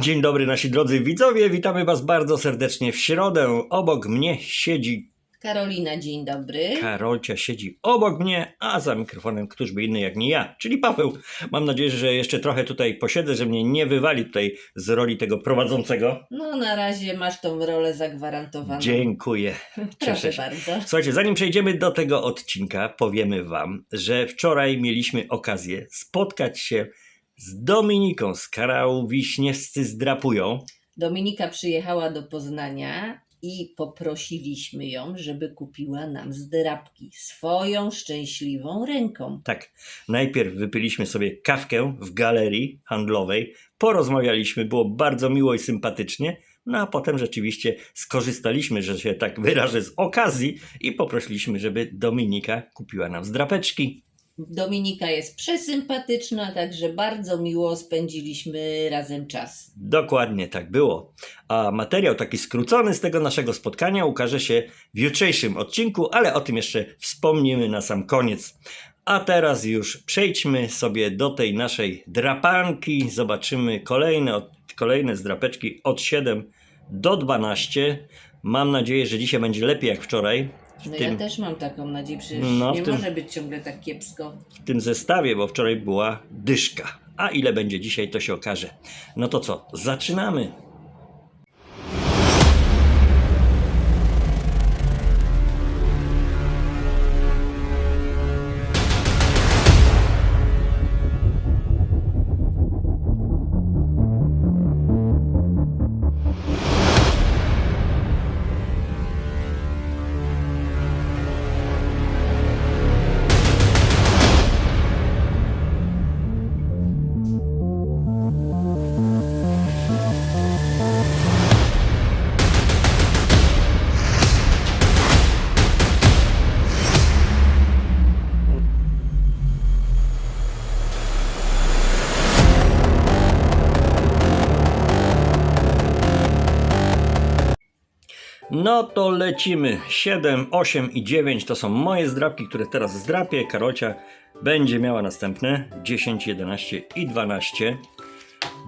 Dzień dobry nasi drodzy widzowie, witamy was bardzo serdecznie w środę. Obok mnie siedzi Karolina, dzień dobry. Karolcia, siedzi obok mnie, a za mikrofonem któż by inny jak nie ja, czyli Paweł. Mam nadzieję, że jeszcze trochę tutaj posiedzę, że mnie nie wywali tutaj z roli tego prowadzącego. No na razie masz tą rolę zagwarantowaną. Dziękuję. Proszę bardzo. Słuchajcie, zanim przejdziemy do tego odcinka, powiemy Wam, że wczoraj mieliśmy okazję spotkać się z Dominiką z kanału Wiśniewscy Zdrapują. Dominika przyjechała do Poznania i poprosiliśmy ją, żeby kupiła nam zdrapki swoją szczęśliwą ręką. Tak, najpierw wypiliśmy sobie kawkę w galerii handlowej, porozmawialiśmy, było bardzo miło i sympatycznie, no a potem rzeczywiście skorzystaliśmy, że się tak wyrażę, z okazji i poprosiliśmy, żeby Dominika kupiła nam zdrapeczki. Dominika jest przesympatyczna, także bardzo miło spędziliśmy razem czas. Dokładnie tak było. A materiał taki skrócony z tego naszego spotkania ukaże się w jutrzejszym odcinku, ale o tym jeszcze wspomnimy na sam koniec. A teraz już przejdźmy sobie do tej naszej drapanki. Zobaczymy kolejne, kolejne zdrapeczki od 7 do 12. Mam nadzieję, że dzisiaj będzie lepiej jak wczoraj. No tym, ja też mam taką nadzieję, przecież No, nie tym- może być ciągle tak kiepsko. w tym zestawie, bo wczoraj była dyszka. A ile będzie dzisiaj, to się okaże. No to co, zaczynamy. No to lecimy. 7, 8 i 9 to są moje zdrapki, które teraz zdrapię. Karolcia będzie miała następne 10, 11 i 12.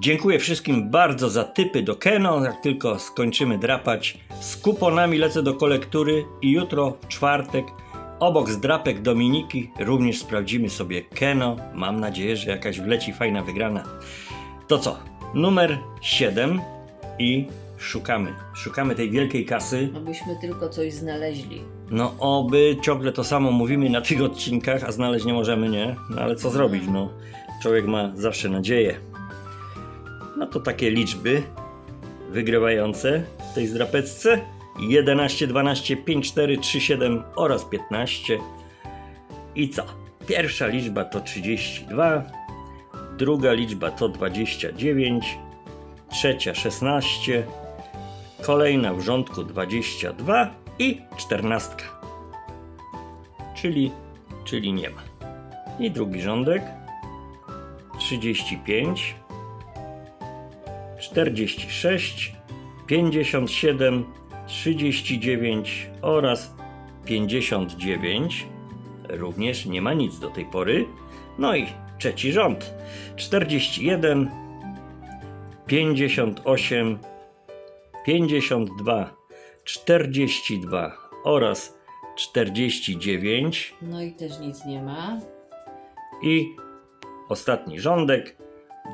Dziękuję wszystkim bardzo za typy do Keno. Jak tylko skończymy drapać, z kuponami lecę do kolektury i jutro czwartek obok zdrapek Dominiki również sprawdzimy sobie Keno. Mam nadzieję, że jakaś wleci fajna wygrana. To co? Numer 7 i szukamy. Szukamy tej wielkiej kasy. Abyśmy tylko coś znaleźli. No oby ciągle to samo mówimy na tych odcinkach, a znaleźć nie możemy, nie? No ale co zrobić, no. Człowiek ma zawsze nadzieję. No to takie liczby wygrywające w tej zdrapeczce. 11, 12, 5, 4, 3, 7 oraz 15. I co? Pierwsza liczba to 32, druga liczba to 29, trzecia 16, kolejna w rządku 22 i 14. Czyli, czyli nie ma. I drugi rządek 35, 46, 57, 39 oraz 59. Również nie ma nic do tej pory. No i trzeci rząd 41, 58, 52, 42 oraz 49 No i też nic nie ma. i ostatni rządek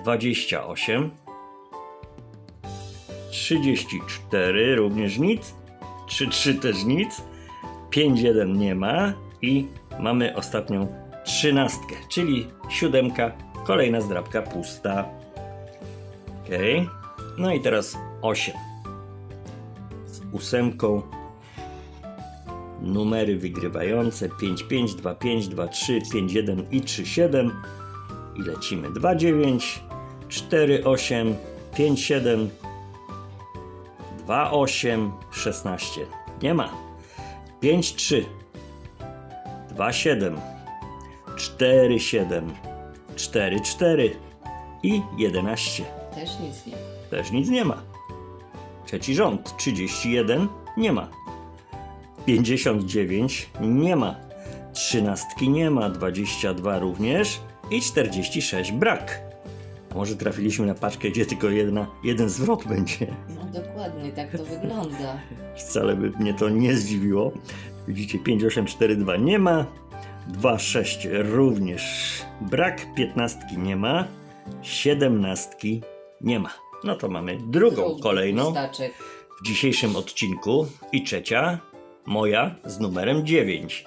28 34 również nic 33 też nic 51 nie ma i mamy ostatnią trzynastkę, czyli siódemka, kolejna zdrabka pusta. Ok. No i teraz 8 z ósemką. Numery wygrywające 5, 5, 2, 5, 2, 3, 5, 1 i 3, 7 i lecimy 2, 9, 4, 8, 5, 7, 2, 8, 16 nie ma. 5, 3, 2, 7, 4, 7, 4, 4 i 11 Też nic nie ma. też nic nie ma. Trzeci rząd 31 nie ma. 59 nie ma. Trzynastki nie ma, 22 również i 46 brak. A może trafiliśmy na paczkę, gdzie tylko jedna, jeden zwrot będzie. No dokładnie, tak to wygląda. Wcale by mnie to nie zdziwiło. Widzicie, 5842 nie ma. 26 również brak. 15 nie ma. 17 nie ma. No to mamy drugą Drugi kolejną w dzisiejszym odcinku i trzecia, moja z numerem 9.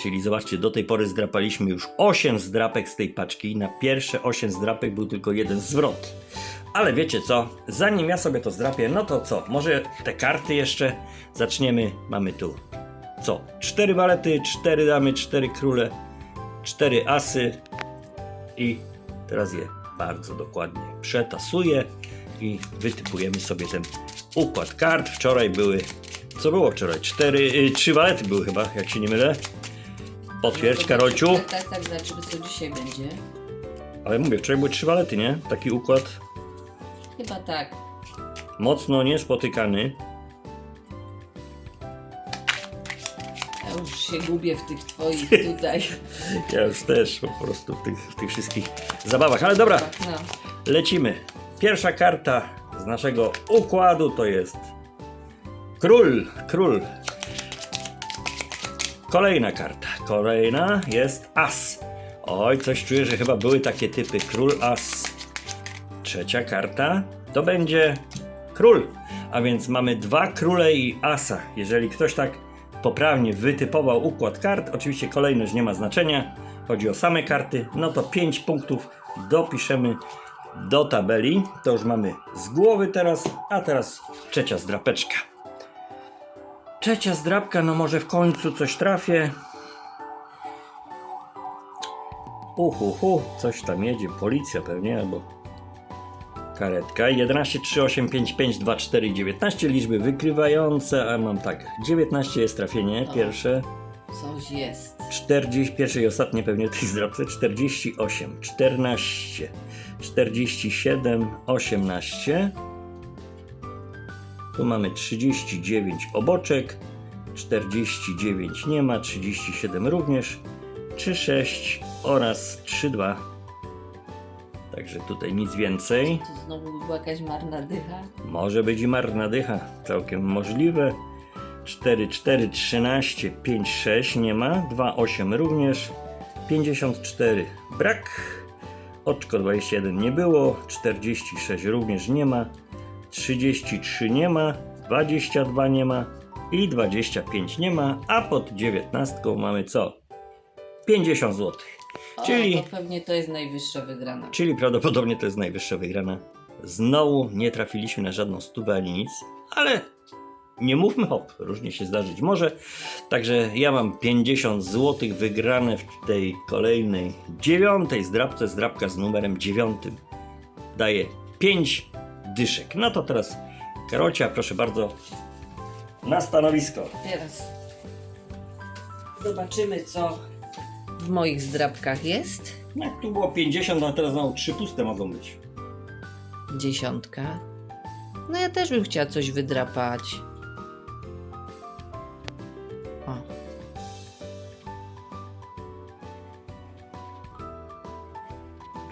Czyli zobaczcie, do tej pory zdrapaliśmy już 8 zdrapek z tej paczki. Na pierwsze 8 zdrapek był tylko jeden zwrot. Ale wiecie co? Zanim ja sobie to zdrapię, no to co? Może te karty jeszcze zaczniemy. Mamy tu co? 4 walety, 4 damy, 4 króle, 4 asy i teraz je bardzo dokładnie przetasuję i wytypujemy sobie ten układ kart. Wczoraj były, co było wczoraj? 4, 3 walety były chyba, jak się nie mylę. Potwierdź, Karolciu. Tak, tak, tak, zobaczymy co dzisiaj będzie. Ale mówię, wczoraj były 3 walety, nie? Taki układ Chyba tak. mocno niespotykany. Ja już się gubię w tych twoich tutaj. Ja już też po prostu w tych, w tych wszystkich zabawach. Ale dobra, No. lecimy. Pierwsza karta z naszego układu to jest król. Król. Kolejna karta. Kolejna jest as. Oj, coś czuję, że chyba były takie typy król, as. Trzecia karta to będzie król. A więc mamy dwa króle i asa. Jeżeli ktoś tak poprawnie wytypował układ kart, oczywiście kolejność nie ma znaczenia, chodzi o same karty, no to 5 punktów dopiszemy do tabeli. To już mamy z głowy teraz, a teraz trzecia zdrapeczka. Trzecia zdrapka, no może w końcu coś trafię. Uhu, hu, coś tam jedzie, policja pewnie, albo karetka. 11, 3, 8, 5, 5, 2, 4, 19 liczby wykrywające, a mam tak, 19 jest trafienie, O. pierwsze. Coś jest. 40, pierwsze i ostatnie pewnie tej zdrabce, 48, 14, 47, 18. Tu mamy 39 oboczek, 49 nie ma, 37 również, 36 oraz 32. Także tutaj nic więcej. To znowu by była jakaś marna dycha. Może być i marna dycha, całkiem możliwe. 4, 4, 13, 5, 6 nie ma, 2, 8 również, 54 brak, oczko 21 nie było, 46 również nie ma, 33 nie ma, 22 nie ma i 25 nie ma, a pod 19 mamy co? 50 zł. Czyli- to pewnie to jest najwyższa wygrana. Czyli prawdopodobnie to jest najwyższa wygrana. Znowu nie trafiliśmy na żadną stówę ani nic, ale nie mówmy hop, różnie się zdarzyć może. Także ja mam 50 zł wygrane w tej kolejnej dziewiątej zdrabce, zdrabka z numerem dziewiątym. Daje 5 dyszek. No to teraz Karolcia, proszę bardzo, na stanowisko. Teraz zobaczymy, co w moich zdrabkach jest. No Jak tu było 50, no teraz znowu 3 puste mogą być. Dziesiątka. No ja też bym chciała coś wydrapać.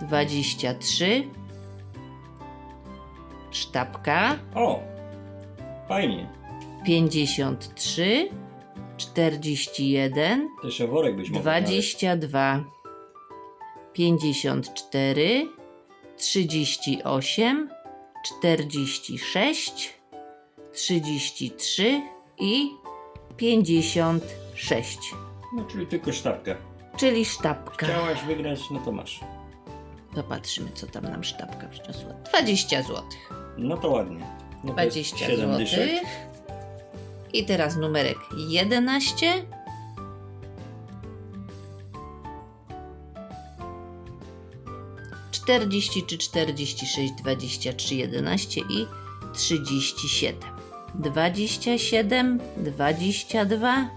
23, sztabka, O, fajnie. 53, 41, To jeszcze worek byś mógł znaleźć. 22, 54, 38, 46, 33 i 56, No, czyli tylko sztabka. czyli sztabka. Chciałaś wygrać, no to masz. Zobaczymy, co tam nam sztabka przyniosła. 20 zł. No to ładnie. No to jest 20 siedem zł. dyszek. I teraz numerek 11. 43, 46, 23, 11 i 37. 27, 22,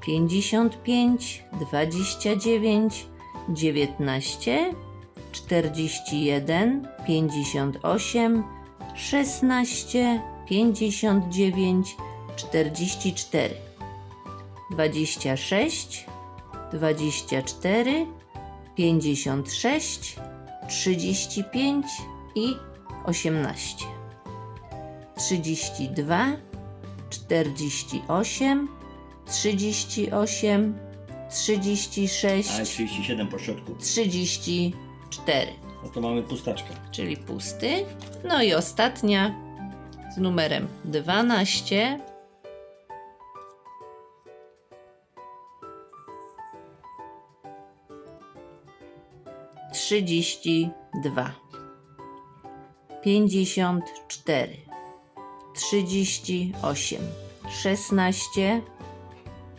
55, 29, 19, 41, 58, 16, 59, 44, 26, 24, 56, 35 i 18. 32, 48, 38, 36, A 37 po środku. 34, No to mamy pustaczkę. czyli pusty. No i ostatnia. Z numerem 12. Trzydzieści dwa, pięćdziesiąt cztery, trzydzieści osiem, szesnaście,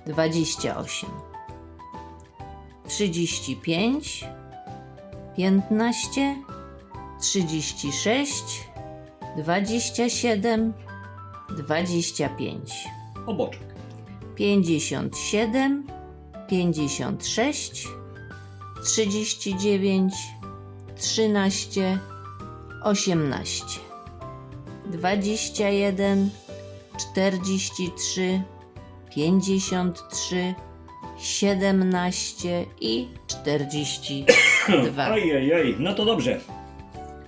dwadzieścia osiem, trzydzieści pięć, piętnaście, trzydzieści sześć, dwadzieścia siedem, dwadzieścia pięć, Oboczek. pięćdziesiąt siedem, pięćdziesiąt sześć, trzydzieści dziewięć, trzynaście, osiemnaście, dwadzieścia jeden, czterdzieści trzy, pięćdziesiąt trzy, siedemnaście i czterdzieści dwa. Ojej, no to dobrze.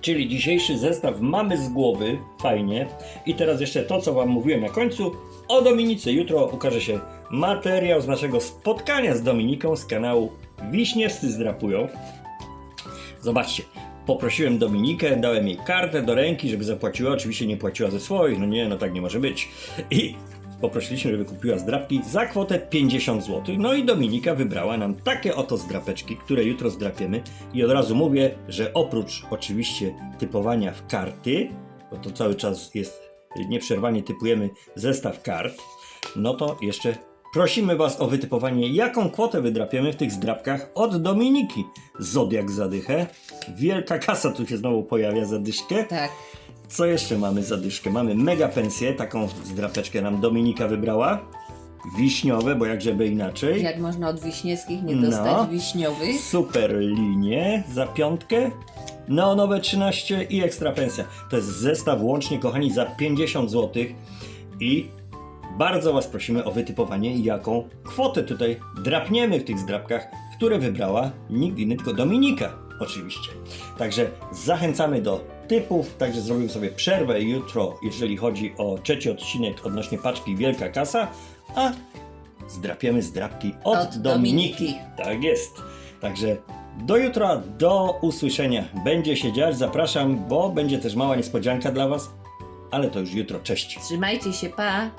Czyli dzisiejszy zestaw mamy z głowy, fajnie. I teraz jeszcze to, co Wam mówiłem na końcu o Dominice. Jutro ukaże się materiał z naszego spotkania z Dominiką z kanału Wiśniewscy zdrapują. Zobaczcie, poprosiłem Dominikę, dałem jej kartę do ręki, żeby zapłaciła. Oczywiście nie płaciła ze swoich, no nie, no tak nie może być. I poprosiliśmy, żeby kupiła zdrapki za kwotę 50 zł. No i Dominika wybrała nam takie oto zdrapeczki, które jutro zdrapiemy. I od razu mówię, że oprócz oczywiście typowania w karty, bo to cały czas jest nieprzerwanie typujemy zestaw kart, no to jeszcze prosimy Was o wytypowanie, jaką kwotę wydrapiemy w tych zdrapkach od Dominiki. Zodiak zadychę, wielka kasa tu się znowu pojawia za dyszkę. Tak, Co jeszcze mamy za dyszkę? Mamy mega pensję, taką zdrapeczkę nam Dominika wybrała. Wiśniowe, bo jak żeby inaczej. jak można od wiśniewskich nie No. dostać wiśniowych? Super linie za piątkę. Neonowe 13 i ekstra pensja. To jest zestaw łącznie, kochani, za 50 zł. I bardzo Was prosimy o wytypowanie, jaką kwotę tutaj drapniemy w tych zdrapkach, które wybrała nikt inny, tylko Dominika, oczywiście. Także zachęcamy do typów. Także zrobimy sobie przerwę jutro, jeżeli chodzi o trzeci odcinek odnośnie paczki Wielka Kasa, a zdrapiemy zdrapki od, Od Dominiki. Dominiki. Tak jest. Także do jutra, do usłyszenia. Będzie się dziać, zapraszam, bo będzie też mała niespodzianka dla Was, ale to już jutro. Cześć. Trzymajcie się, pa!